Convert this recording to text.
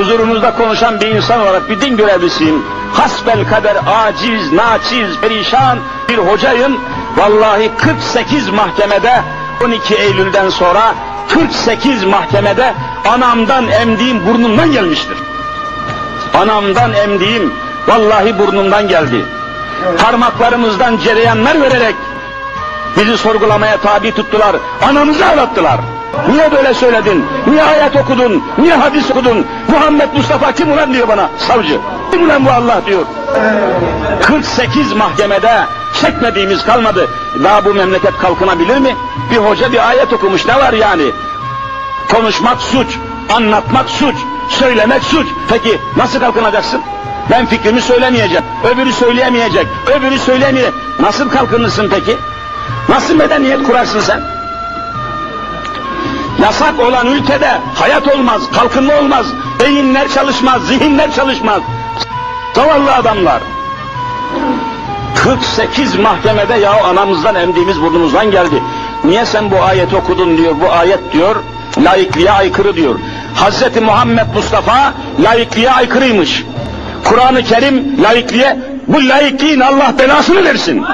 huzurunuzda konuşan bir insan olarak bir din görevlisiyim. Hasbel kader aciz, naçiz, perişan bir hocayım. Vallahi 48 mahkemede 12 Eylül'den sonra 48 mahkemede anamdan emdiğim burnumdan gelmiştir. Anamdan emdiğim vallahi burnumdan geldi. Parmaklarımızdan cereyanlar vererek bizi sorgulamaya tabi tuttular. Anamızı ağlattılar. Niye böyle söyledin? Niye ayet okudun? Niye hadis okudun? Muhammed Mustafa kim ulan diyor bana savcı. Kim ulan bu Allah diyor. 48 mahkemede çekmediğimiz kalmadı. Daha bu memleket kalkınabilir mi? Bir hoca bir ayet okumuş ne var yani? Konuşmak suç, anlatmak suç, söylemek suç. Peki nasıl kalkınacaksın? Ben fikrimi söylemeyeceğim, öbürü söyleyemeyecek, öbürü söyleyemeyecek. Nasıl kalkınırsın peki? Nasıl medeniyet kurarsın sen? Yasak olan ülkede hayat olmaz, kalkınma olmaz, beyinler çalışmaz, zihinler çalışmaz. Zavallı adamlar. 48 mahkemede ya anamızdan emdiğimiz burnumuzdan geldi. Niye sen bu ayeti okudun diyor, bu ayet diyor, laikliğe aykırı diyor. Hazreti Muhammed Mustafa laikliğe aykırıymış. Kur'an-ı Kerim laikliğe, bu laikliğin Allah belasını versin.